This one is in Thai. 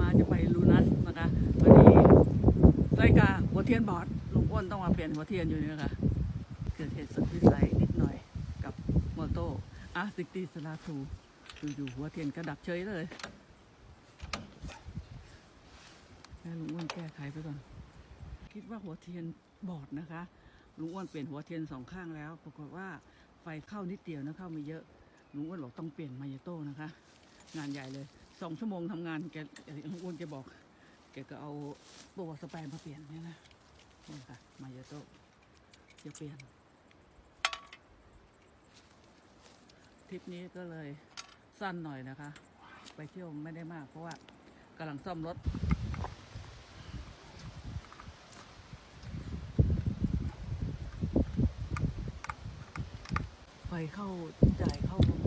มาจะไปลูนัสนะคะวันนี้รายการหัวเทียนบอดลุงอ้วนต้องมาเปลี่ยนหัวเทียนอยู่นี่นะคะเกิดเหตุสุดวิสัยนิดหน่อยกับมอโต้อาร์ติกตีสลาทูอยู่ๆหัวเทียนกระดับเฉยเลยให้ลุงอ้วนแก้ไขไปก่อน คิดว่าหัวเทียนบอดนะคะลุงอ้วนเปลี่ยนหัวเทียนสองข้างแล้ว ปรากฏว่าไฟเข้านิดเดียวนะเข้าไม่เยอะลุงอ้วนบอกต้องเปลี่ยนมายาโต้นะคะ งานใหญ่เลย สองชั่วโมงทำงานแกอ้วนแกบอก แกก็เอาตัวสแปรมาเปลี่ยนเนี่ยนะนี่ค่ะ มายาโต้จะเปลี่ยนทริปนี้ก็เลยสั้นหน่อยนะคะ ไปเที่ยวไม่ได้มากเพราะว่ากำลังซ่อมรถไฟเข้าจ่ายเข้า